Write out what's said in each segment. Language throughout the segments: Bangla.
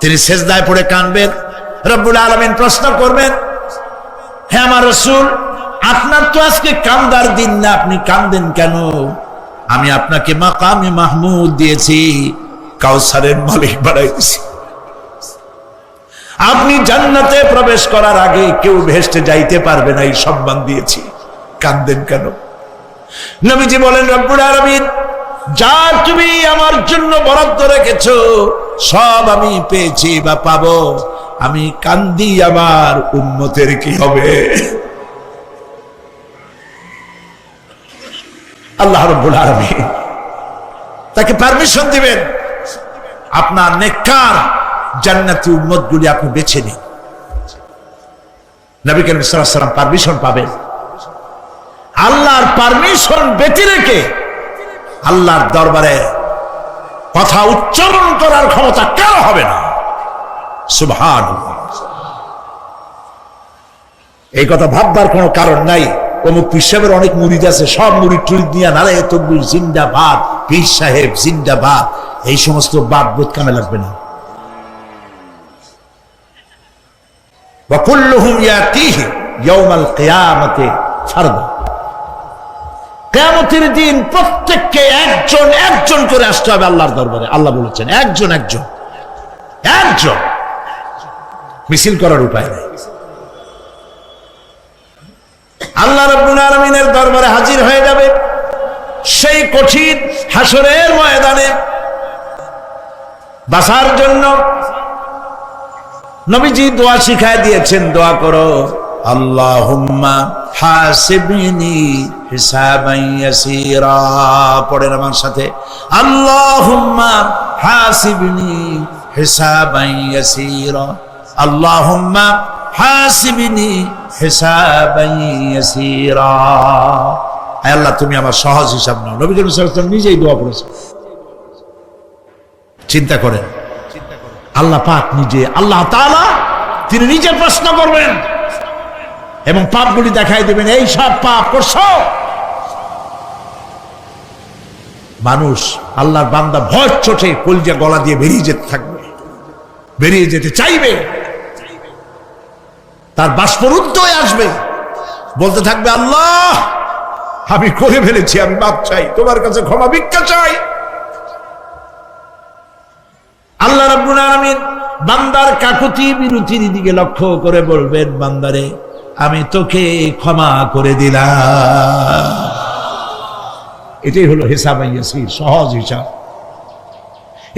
তিনি শেষদায় পড়ে কানবেন রব্বুল আলমিন প্রশ্ন করবেন হ্যাঁ আমার রসুল, আপনার তো আজকে কান্দার দিন না, আপনি কান্দেন কেন? আমি আপনাকে মাকামে মাহমুদ দিয়েছি, কাউসারের মালিক বাড়াই দিয়েছি। আপনি জান্নাতে প্রবেশ করার আগে কেউ ভেস্টে যাইতে পারবে না, এই সম্মান দিয়েছি। কান্দেন কেন? নবীজি বলেন, রব্বুল আলমিন যা তুমি আমার জন্য বরাদ্দ রেখেছো, সব আমি পেয়েছি বা পাবো। আমি কান্দি আমার উন্মতের কি হবে? আল্লাহ তাকে পারমিশন দিবেন, আপনার নেককার জান্নাতি উম্মত গুলি আপনি বেছে নিন। নবী করিম পারমিশন পাবেন। আল্লাহর পারমিশন বেঁচে রেখে আল্লাহর দরবারে কথা উচ্চারণ করার ক্ষমতা কেন হবে না? সুভান এই কথা ভাববার কোনো কারণ নাই। অমুক পীর সাহেবের অনেক মুড়িদ আছে, সব মুড়ি টুরিদ নিয়ে নারে তকবির জিন্দাবাদ, পীর সাহেব জিন্দাবাদ, এই সমস্ত বাদ বোধ কামে লাগবে না। বকুল্লুহুম ইয়াতিহি ইয়াউমাল কিয়ামতে ফরদা। কেয়ামতের দিন প্রত্যেককে একজন একজন করে আসতে হবে আল্লাহর দরবারে। আল্লাহ বলেছেন, একজন একজন। একজন। মিছিল করার উপায় নেই। আল্লাহ রব্বুল আলমিনের দরবারে হাজির হয়ে যাবে। সেই কঠিন হাসরের ময়দানে বাসার জন্য নবীজি দোয়া শিখায় দিয়েছেন, দোয়া করো। আল্লাহুম্মা হাসিবনি হিসাবান ইয়াসীরা। পড়েন আমার সাথে। আল্লাহুম্মা হাসিবনি হিসাবান ইয়াসীরা। আল্লাহুম্মা হাসিবনি হিসাবান ইয়াসীরা। আল্লাহ, তুমি আমার সহজ হিসাব নাও। নবী করিম সাল্লাল্লাহু নিজেই দোয়া করেছেন। চিন্তা করেন। আল্লাহ পাক নিজে, আল্লাহ তাআলা তিনি নিজে প্রশ্ন করবেন। এবং পাপগুলি দেখাই দেবেন, এই সব পাপ করছ? মানুষ আল্লাহর বান্দা ভয় চোটে কলজা গলা দিয়ে বেরিয়ে যেতে থাকবে, বেরিয়ে যেতে চাইবে। তার বাষ্পরুদ্ধ হয়ে আসবে। বলতে থাকবে, আল্লাহ, আমি করে ফেলেছি, আমি বাপ চাই, তোমার কাছে ক্ষমা ভিক্ষা চাই। আল্লাহ রাব্বুল আলামিন বান্দার কাকুতি বিরতির দিকে লক্ষ্য করে বলবেন, বান্দারে আমি তোকে ক্ষমা করে দিলাম। এটাই হলো হিসাব সহজ হিসাব।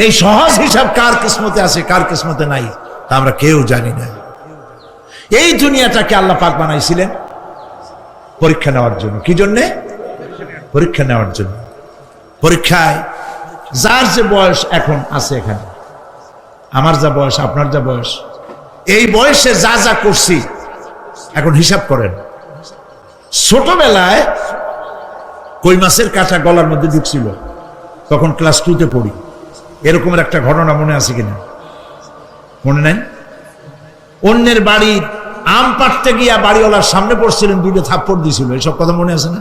এই সহজ হিসাব কার কিসমতে আছে, কার কিসমতে নাই, তা আমরা কেউ জানি না। এই দুনিয়াটাকে আল্লাহ পাক বানাইছিলেন পরীক্ষা নেওয়ার জন্য। কি জন্যে? পরীক্ষা নেওয়ার জন্য। পরীক্ষায় যার যে বয়স এখন আছে এখানে, আমার যা বয়স, আপনার যা বয়স, এই বয়সে যা যা করছি এখন হিসাব করেন। ছোটবেলায় কই মাছের কাঁচা গলার মধ্যে ঢুকছিল, তখন ক্লাস টুতে পড়ি। এরকমের একটা ঘটনা মনে আছে কিনা? মনে নেন অন্যের বাড়ির আম পাড়তে গিয়া বাড়িওয়ালার সামনে পড়ছিলেন দুটো থাপ্পড় দিছিল। এসব কথা মনে আছে না?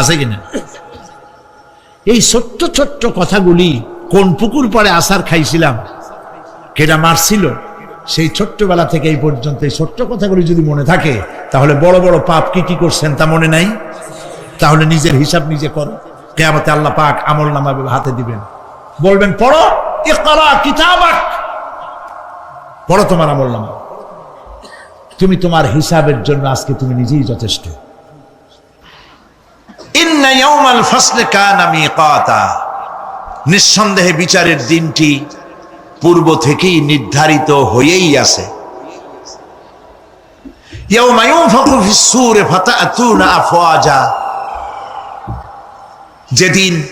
আছে কিনা? এই ছোট্ট ছোট্ট কথাগুলি কোন পুকুর পাড়ে আসার খাইছিলাম কেটা মারছিল? সেই ছোট্টবেলা থেকে এই পর্যন্ত এই ছোট্ট কথাগুলি যদি মনে থাকে, তাহলে বড় বড় পাপ কি কি করছেন তা মনে নাই? তাহলে নিজের হিসাব নিজে করো। কেয়ামতে আল্লাহ পাক আমল নামা হাতে দিবেন। বলবেন, পড়ো, ইকরা কিতাবাক। পড়ো তোমার আমল নামা। তুমি তোমার হিসাবের জন্য আজকে তুমি নিজেই যথেষ্ট। নিঃসন্দেহে বিচারের দিনটি পূর্ব থেকেই নির্ধারিত হয়েই আছে। যেদিন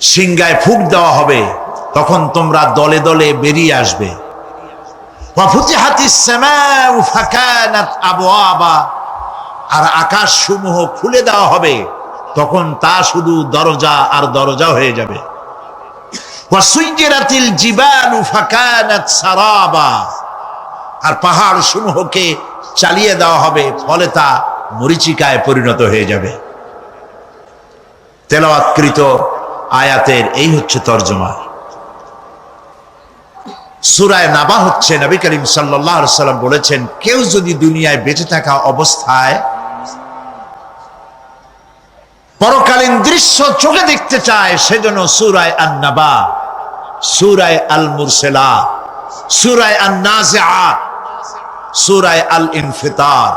সিংগায় ফুক দেওয়া হবে, তখন তোমরা দলে দলে বেরিয়ে আসবে। আর আকাশ সমূহ খুলে দেওয়া হবে, তখন তা শুধু দরজা আর দরজা হয়ে যাবে। আর পাহাড় সমূহকে চালিয়ে দেওয়া হবে, ফলে তা মরিচিকায় পরিণত হয়ে যাবে। তেলাওয়াতকৃত আয়াতের এই হচ্ছে তর্জমা। সুরায় নাবা হচ্ছে, নবী করিম সাল্লাম বলেছেন, কেউ যদি দুনিয়ায় বেঁচে থাকা অবস্থায় পরকালীন দৃশ্য চোখে দেখতে চায়, সেজন্য সুরায় আন নাবা সুরায় আল মুরসেলা সুরায় নাজিআত সুরায় আল ইনফিতার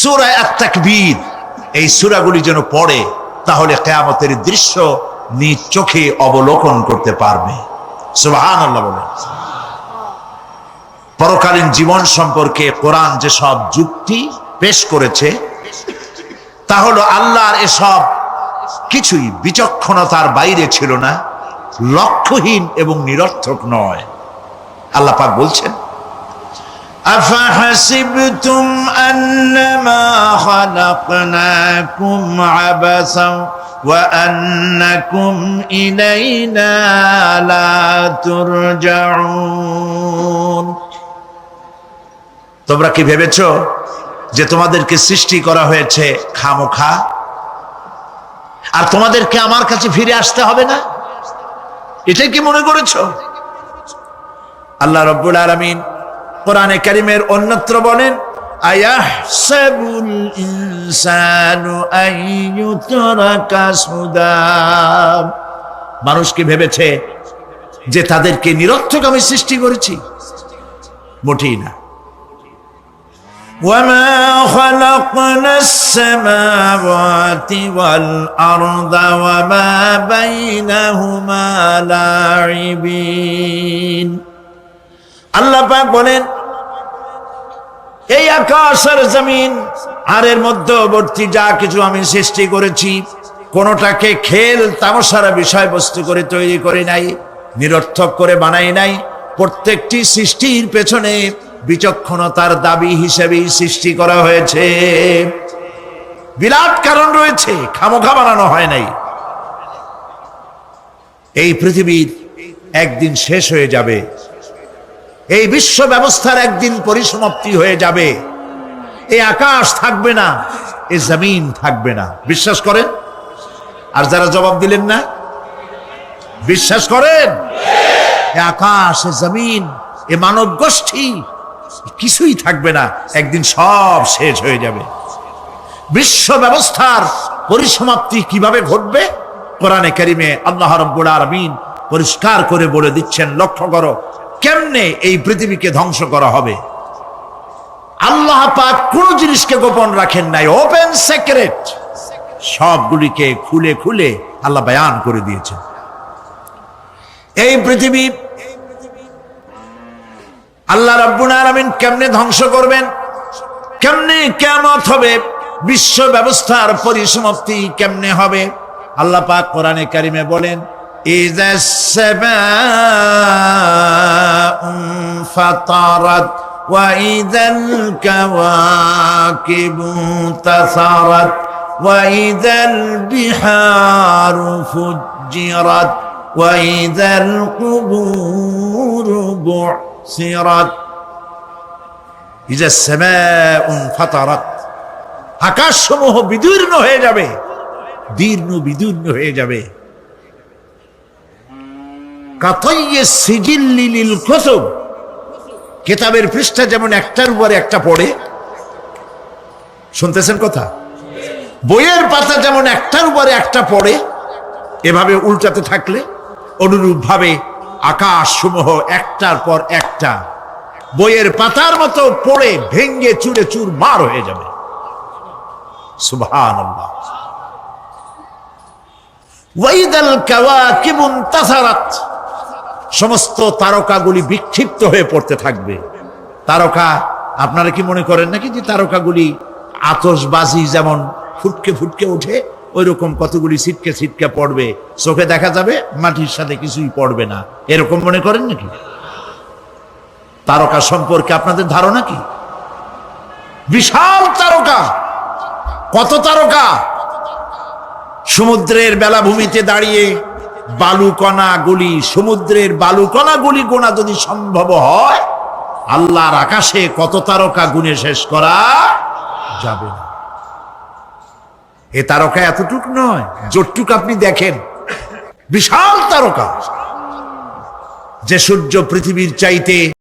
সুরায় এই সুরাগুলি যেন পড়ে, তাহলে কেয়ামতের দৃশ্য নিজ চোখে অবলোকন করতে পারবে। পরকালীন জীবন সম্পর্কে কোরআন যেসব যুক্তি পেশ করেছে, তা হলো আল্লাহর এসব কিছুই বিচক্ষণতার বাইরে ছিল না লক্ষ্যহীন এবং নিরর্থক নয় আল্লাহ পাক বলছেন أفحسبتم أنما خلقناكم عبثا وأنكم إلينا لا ترجعون তোমরা কি ভেবেছ যে তোমাদেরকে সৃষ্টি করা হয়েছে খামোখা আর তোমাদেরকে আমার কাছে ফিরে আসতে হবে না? এটাই কি মনে করেছ? আল্লাহ রব্বুল আলমিন কোরআনে কারিমের অন্যত্র বলেন মানুষ কি ভেবেছে যে তাদেরকে নিরর্থক আমি সৃষ্টি করেছি? মোটেই না। وما خلقنا السماوات والأرض وما بينهما لاعبين আল্লাহ পাক বলেন এই আকাশ আর জমিন আর এর মধ্যবর্তী যা কিছু আমি সৃষ্টি করেছি কোনোটাকে খেল তামসারা বিষয়বস্তু করে তৈরি করে নাই নিরর্থক করে বানাই নাই প্রত্যেকটি সৃষ্টির পেছনে বিচক্ষণতার দাবি হিসেবেই সৃষ্টি করা হয়েছে। বিরাট কারণ রয়েছে, খামোখা বানানো হয় নাই। এই পৃথিবীর একদিন শেষ হয়ে যাবে। এই বিশ্ব ব্যবস্থার একদিন পরিসমাপ্তি হয়ে যাবে। এই আকাশ থাকবে না এই জমিন থাকবে না। বিশ্বাস করেন? আর যারা জবাব দিলেন না? বিশ্বাস করেন? এ আকাশ, এ জমিন, এ মানব গোষ্ঠী কিছুই থাকবে না, একদিন সব শেষ হয়ে যাবে। বিশ্ব ব্যবস্থার পরিসমাপ্তি কীভাবে ঘটবে? কোরআনে কারিমে আল্লাহ রব্বুল আলামিন পরিষ্কার করে বলে দিচ্ছেন, লক্ষ্য করো কেমনে এই পৃথিবীকে ধ্বংস করা হবে। আল্লাহ পাক কোন জিনিসকে গোপন রাখেন নাই ওপেন সেক্রেট সবগুলিকে খুলে খুলে আল্লাহ বয়ান করে দিয়েছেন। এই পৃথিবী আল্লাহ রাব্বুল আলামিন কেমনে ধ্বংস করবেন কেমনে কেমত হবে বিশ্ব ব্যবস্থার পরিসমাপ্তি কেমনে হবে আল্লাহ পাক কোরআনে কারিমে বলেন إذا السماء انفطرت وإذا الكواكب انتثرت وإذا البحار فجرت وإذا القبور সিরাত। ইজা সামাউন ফাতারাত। আকাশসমূহ বিদীর্ণ হয়ে যাবে। দীর্ণ বিদীর্ণ হয়ে যাবে। কাতাইয়ে সিজিল্লিল কুতুব। কিতাবের পৃষ্ঠা যেমন একটার উপরে একটা পড়ে। শুনতেছেন কথা? বইয়ের পাতা যেমন একটার উপরে একটা পড়ে। এভাবে উল্টাতে থাকলে অনুরূপভাবে আকাশ সমূহ একটার পর একটা। বইয়ের পাতার মতো পড়ে ভেঙ্গে চুরে চুর মার হয়ে যাবে। সুবহান সমস্ত তারকাগুলি বিক্ষিপ্ত হয়ে পড়তে থাকবে। তারকা, আপনারা কি মনে করেন নাকি যে তারকাগুলি আতসবাজি যেমন ফুটকে ফুটকে ওঠে ওই রকম কতগুলি ছিটকে ছিটকে পড়বে? চোখে দেখা যাবে, মাটির সাথে কিছুই পড়বে না। এরকম মনে করেন নাকি? তারকা সম্পর্কে আপনাদের ধারণা কি? বিশাল তারকা! কত তারকা? সমুদ্রের বেলাভূমিতে দাঁড়িয়ে বালুকণা গুলি, সমুদ্রের বালুকণা গুলি গোনা যদি সম্ভব হয়, আল্লাহর আকাশে কত তারকা গুনে শেষ করা যাবে না। এ তারকা এতটুক নয় যতটুক আপনি দেখেন। বিশাল তারকা। যে সূর্য পৃথিবীর চাইতে